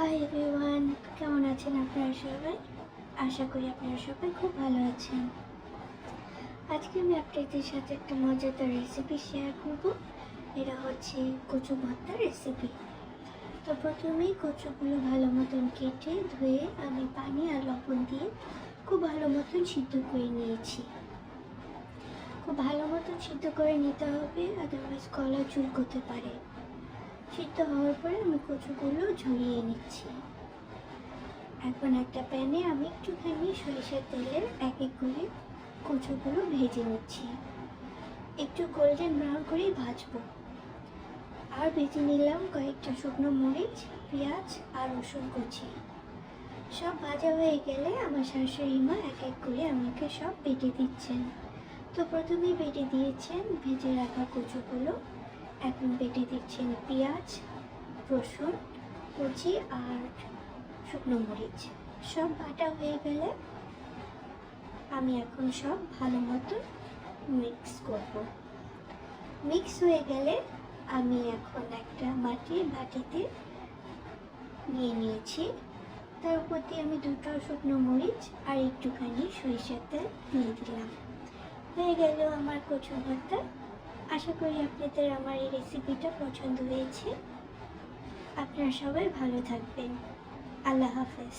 Hi everyone কেমন আছেন আপনারা সবাই? আশা করি আপনারা সবাই খুব ভালো আছেন। আজকে আমি আপনাদের সাথে একটা মজাদার রেসিপি শেয়ার করব। এটা হচ্ছে কচু ভর্তার রেসিপি তো প্রথমেই কচুগুলো ভালো মতন কেটে ধুয়ে আমি পানি আর লবণ দিয়ে খুব ভালো মতন সিদ্ধ করে নিয়েছি। খুব ভালো মতন সিদ্ধ করে নিতে হবে আদারওয়াইজ গলা চুল করতে পারে। সিদ্ধ হওয়ার পরে আমি কচুগুলো ঝরিয়ে নিচ্ছি। এখন একটা প্যানে আমি একটুখানি সরিষার তেলের এক এক করে কচুগুলো ভেজে নিচ্ছি। একটু গোল্ডেন ব্রাউন করেই ভাজবো। আর ভেজে নিলাম কয়েকটা শুকনো মরিচ, পেঁয়াজ আর রসুন কুচি। সব ভাজা হয়ে গেলে আমার শাশুড়ি মা এক এক করে আমাকে সব বেটে দিচ্ছেন। তো প্রথমেই বেটে দিয়েছেন ভেজে রাখা কচুগুলো। এখন বেটে দিচ্ছেন পেঁয়াজ, রসুন, কুচি আর শুকনো মরিচ। সব বাটা হয়ে গেলে আমি এখন সব ভালো মতো মিক্স করব। মিক্স হয়ে গেলে আমি এখন একটা মাটির বাটিতে নিয়ে নিয়েছি। তার উপর দিয়ে আমি দুটো শুকনো মরিচ আর একটুখানি সরিষার তেল দিয়ে দিলাম। হয়ে গেল আমার কচু ভর্তা। আশা করি আপনাদের আমার এই রেসিপিটা পছন্দ হয়েছে। আপনারা সবাই ভালো থাকবেন। আল্লাহ হাফেজ।